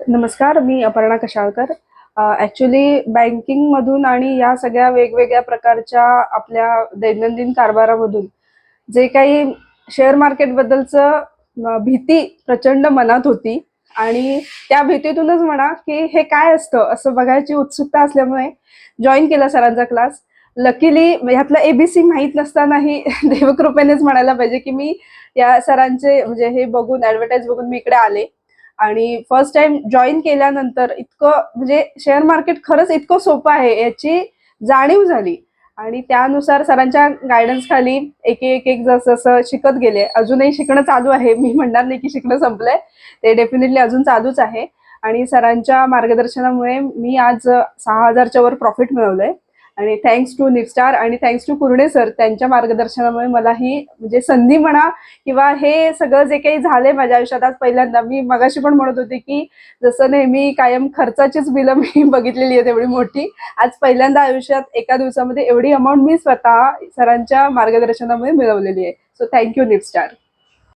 नमस्कार मी अपर्णा कशाळकर. ॲक्च्युली बँकिंगमधून आणि या सगळ्या वेगवेगळ्या प्रकारच्या आपल्या दैनंदिन कारभारामधून जे काही शेअर मार्केटबद्दलचं अ, भीती प्रचंड मनात होती. आणि त्या भीतीतूनच म्हणा की हे काय असतं असं बघायची उत्सुकता असल्यामुळे जॉईन केला सरांचा क्लास लकीली ह्यातलं एबीसी माहीत नसतानाही देवकृपेनेच म्हणायला पाहिजे की मी या सरांचे म्हणजे हे बघून ॲडव्हर्टाईज बघून मी इकडे आले. आणि फर्स्ट टाइम जॉईन केल्यानंतर इतकं म्हणजे शेअर मार्केट खरंच इतकं सोपं आहे याची जाणीव झाली. आणि त्यानुसार सरांच्या गायडन्स खाली एक एक एक जसं जसं शिकत गेले. अजूनही शिकणं चालू आहे. मी म्हणणार नाही की शिकणं संपलंय. ते डेफिनेटली अजून चालूच आहे. आणि सरांच्या मार्गदर्शनामुळे मी आज सहा हजारच्या वर प्रॉफिट मिळवलंय. आणि थँक्स टू निपस्टार आणि थँक्स टू कुर्णे सर त्यांच्या मार्गदर्शनामुळे मला ही म्हणजे संधी म्हणा किंवा हे सगळं जे काही झाले माझ्या आयुष्यात आज पहिल्यांदा मी मगाशी पण म्हणत होते की जसं नेहमी कायम खर्चाचीच बिलं मी बघितलेली आहेत एवढी मोठी आज पहिल्यांदा आयुष्यात एका दिवसामध्ये एवढी अमाऊंट मी स्वतः सरांच्या मार्गदर्शनामुळे मिळवलेली आहे. So thank you निपस्टार